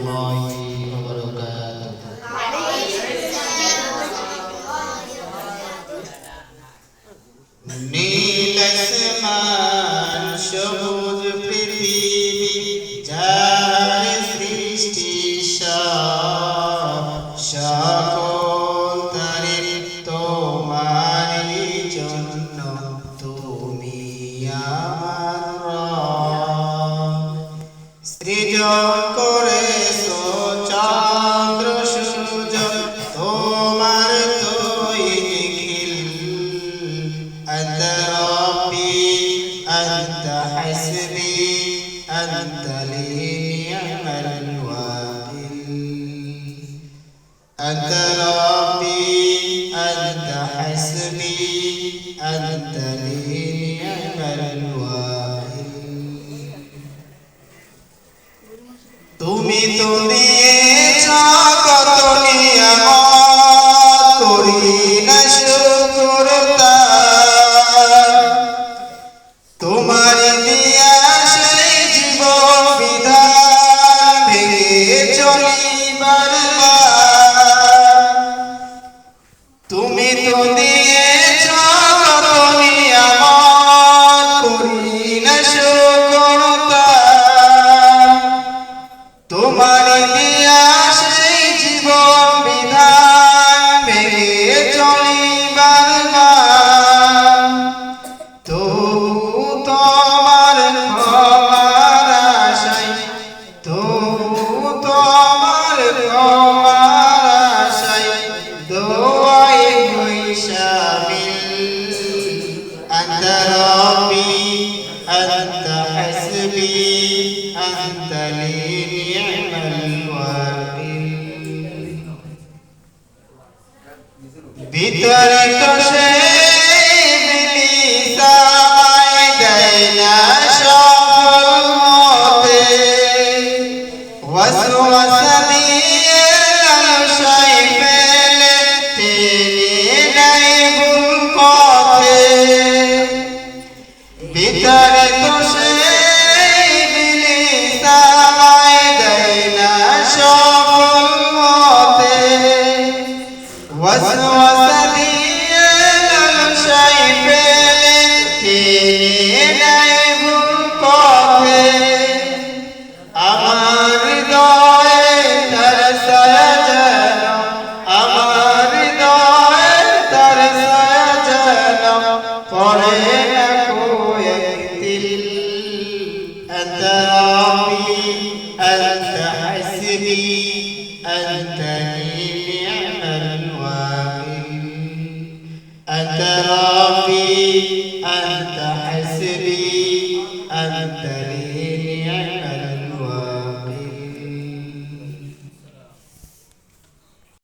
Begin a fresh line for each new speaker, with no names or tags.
الله وبركاته নীল আসমান সবুজ পৃথিবী যার সৃষ্টি সব সকল তারে তোমারই জন্য তুমি আমার রব। সৃজন أنت لي نعم الوكيل أنت ربي أنت حسبي أنت لي نعم الوكيل তুমি তো তো দিয়েছ নিয়ামত করি না তোমার দিয়া সেই জীবন বিধান ভেঙে চলি বারবার তবু أنت ربي أنت حسبي أنت لي نعم الوكيل شيء أنت ربي أنت حسبي أنت لي أنت رافي أنت